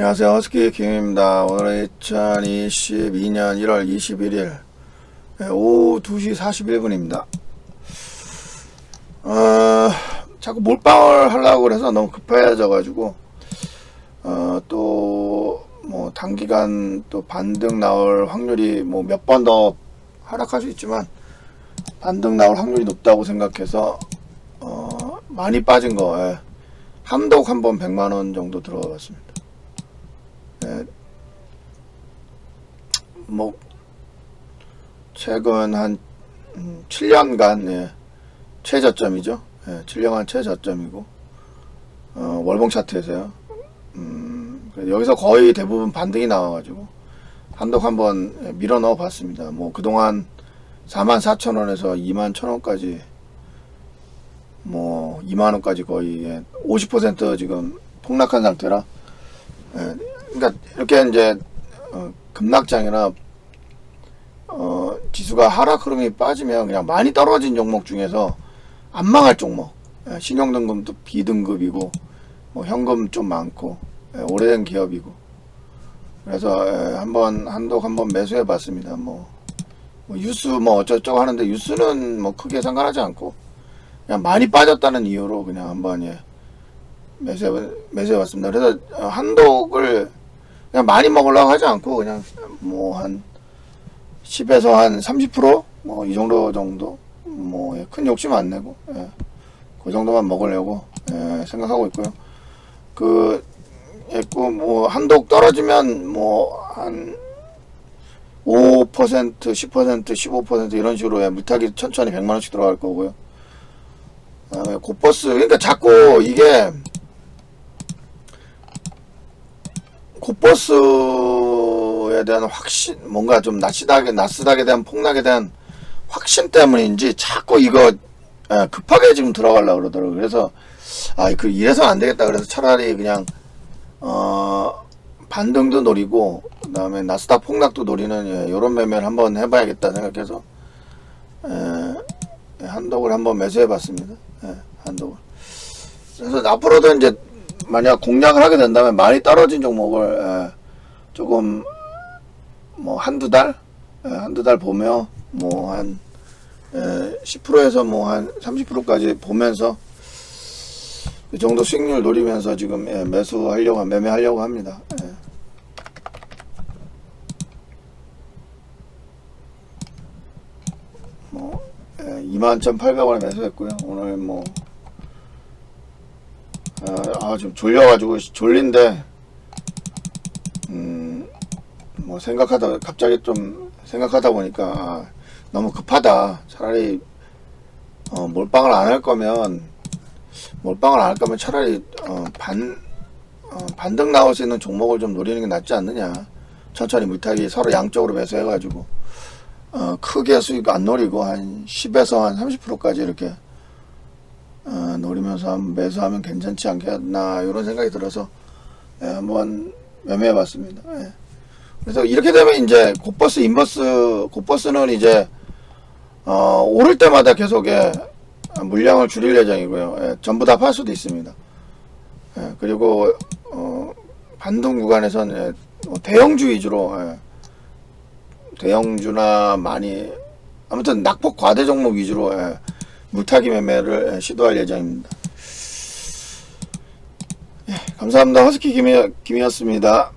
안녕하세요. 허스키 김입니다. 오늘은 2022년 1월 21일 오후 2시 41분입니다. 어, 자꾸 몰빵을 하려고 그래서 너무 급해져가지고 어, 또뭐 단기간 또 반등 나올 확률이 뭐 몇 번 더 하락할 수 있지만 반등 나올 확률이 높다고 생각해서 어, 많이 빠진 거 예. 한독 한 번 100만 원 정도 들어가 봤습니다. 예. 뭐 최근 한 음, 7년간 예, 최저점이죠. 예, 7년간 최저점이고 어, 월봉 차트에서요. 음, 여기서 거의 대부분 반등이 나와가지고 한독 한번 예, 밀어 넣어 봤습니다. 뭐 그동안 44,000원에서 21,000원까지 뭐 2만원까지 거의 예, 50% 지금 폭락한 상태라 예, 그러니까 이렇게 이제 어, 급락장이나 어, 지수가 하락 흐름이 빠지면 그냥 많이 떨어진 종목 중에서 안 망할 종목. 예, 신용등급도 B등급이고 뭐 현금 좀 많고 예, 오래된 기업이고. 그래서 예, 한번 한독 한번 매수해 봤습니다. 뭐, 뭐 유스 뭐 어쩌저쩌고 하는데 유스는 뭐 크게 상관하지 않고 그냥 많이 빠졌다는 이유로 그냥 한번 예 매수해 매수해 봤습니다. 그래서 어, 한독을 그냥 많이 먹으려고 하지 않고 그냥 뭐한 10에서 한 30%뭐 이 정도 정도 뭐큰 욕심 안 내고 예. 그 정도만 먹으려고 예, 생각하고 있고요. 그 있고 뭐 한독 떨어지면 뭐 한 5%, 10%, 15% 이런 식으로 예, 물타기 천천히 100만 원씩 들어갈 거고요. 그다음에 고버스 그러니까 자꾸 이게 고버스 에 대한 확신, 뭔가 좀 나스닥에, 나스닥에 대한 폭락에 대한 확신 때문인지 자꾸 이거 예, 급하게 지금 들어가려고 그러더라고요. 그래서, 아, 그, 이래서 안 되겠다. 그래서 차라리 그냥, 어, 반등도 노리고, 그 다음에 나스닥 폭락도 노리는, 예, 요런 매매를 한번 해봐야겠다 생각해서, 예, 한독을 한번 매수해 봤습니다. 예, 한독을. 그래서 앞으로도 이제 만약 공략을 하게 된다면 많이 떨어진 종목을 예, 조금 뭐 한두 달 예, 한두 달 보며 뭐한 예, 10%에서 뭐 한 30%까지 보면서 그 정도 수익률 노리면서 지금 예, 매수하려고 매매하려고 합니다. 예. 뭐 예, 21,800원에 매수했고요. 오늘 뭐 아, 아, 좀 졸려가지고 졸린데, 음, 뭐 생각하다 갑자기 좀 생각하다 보니까 아, 너무 급하다. 차라리 어, 몰빵을 안 할 거면 몰빵을 안 할 거면 차라리 어, 반 어, 반등 나올 수 있는 종목을 좀 노리는 게 낫지 않느냐. 천천히 물타기 서로 양쪽으로 매수해가지고 어, 크게 수익 안 노리고 한 10에서 한 30%까지 이렇게 어, 노리면서 한번 매수하면 괜찮지 않겠나 이런 생각이 들어서 예, 한번 매매해봤습니다. 예. 그래서 이렇게 되면 이제 곧버스 인버스 곧버스는 이제 어, 오를 때마다 계속 예, 물량을 줄일 예정이고요. 예, 전부 다 팔 수도 있습니다. 예, 그리고 어, 반등 구간에선 예, 뭐 대형주 위주로 예, 대형주나 많이 아무튼 낙폭 과대 종목 위주로 예, 물타기 매매를 예, 시도할 예정입니다. 예, 감사합니다. 허스키 김이, 김이었습니다.